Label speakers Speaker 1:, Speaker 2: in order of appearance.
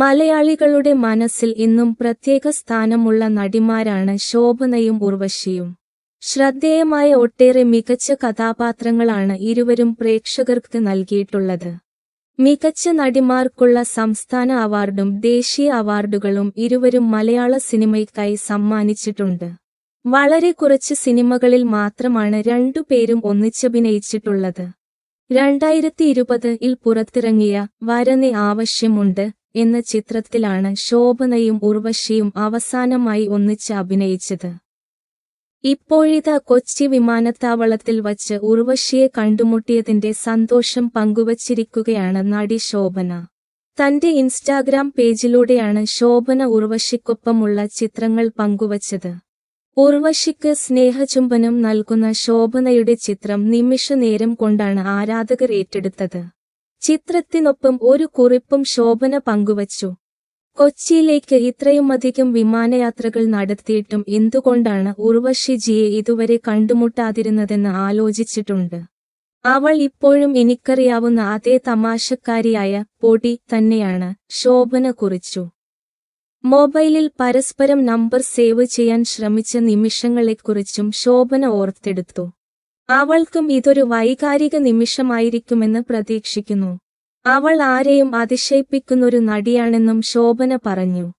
Speaker 1: മലയാളികളുടെ മനസ്സിൽ ഇന്നും പ്രത്യേക സ്ഥാനമുള്ള നടിമാരാണ് ശോഭനയും ഉർവശിയും. ശ്രദ്ധേയമായ ഒട്ടേറെ മികച്ച കഥാപാത്രങ്ങളാണ് ഇരുവരും പ്രേക്ഷകർക്ക് നൽകിയിട്ടുള്ളത്. മികച്ച നടിമാർക്കുള്ള സംസ്ഥാന അവാർഡും ദേശീയ അവാർഡുകളും ഇരുവരും മലയാള സിനിമയ്ക്കായി സമ്മാനിച്ചിട്ടുണ്ട്. വളരെ കുറച്ച് സിനിമകളിൽ മാത്രമാണ് രണ്ടുപേരും ഒന്നിച്ചഭിനയിച്ചിട്ടുള്ളത്. രണ്ടായിരത്തി ഇരുപതിൽ പുറത്തിറങ്ങിയ വരനെ ആവശ്യമുണ്ട് എന്ന ചിത്രത്തിലാണ് ശോഭനയും ഉർവശിയും അവസാനമായി ഒന്നിച്ച് അഭിനയിച്ചത്. ഇപ്പോഴിത കൊച്ചി വിമാനത്താവളത്തിൽ വച്ച് ഉർവശിയെ കണ്ടുമുട്ടിയതിന്റെ സന്തോഷം പങ്കുവച്ചിരിക്കുകയാണ് നടി ശോഭന. തന്റെ ഇൻസ്റ്റാഗ്രാം പേജിലൂടെയാണ് ശോഭന ഉർവശിക്കൊപ്പമുള്ള ചിത്രങ്ങൾ പങ്കുവച്ചത്. ഉർവശിക്ക് സ്നേഹചുംബനം നൽകുന്ന ശോഭനയുടെ ചിത്രം നിമിഷനേരം കൊണ്ടാണ് ആരാധകർ ഏറ്റെടുത്തത്. ചിത്രത്തിനൊപ്പം ഒരു കുറിപ്പും ശോഭന പങ്കുവച്ചു. കൊച്ചിയിലേക്ക് ഇത്രയുമധികം വിമാനയാത്രകൾ നടത്തിയിട്ടും എന്തുകൊണ്ടാണ് ഉർവശിജിയെ ഇതുവരെ കണ്ടുമുട്ടാതിരുന്നതെന്ന് ആലോചിച്ചിട്ടുണ്ട്. അവൾ ഇപ്പോഴും എനിക്കറിയാവുന്ന അതേ തമാശക്കാരിയായ പൊടി തന്നെയാണ് ശോഭന കുറിച്ചു. മൊബൈലിൽ പരസ്പരം നമ്പർ സേവ് ചെയ്യാൻ ശ്രമിച്ച നിമിഷങ്ങളെക്കുറിച്ചും ശോഭന ഓർത്തെടുത്തു. അവൾക്കും ഇതൊരു വൈകാരിക നിമിഷമായിരിക്കുമെന്ന് പ്രതീക്ഷിക്കുന്നു. അവൾ ആരെയും അതിശയിപ്പിക്കുന്നൊരു നടിയാണെന്നും ശോഭന പറഞ്ഞു.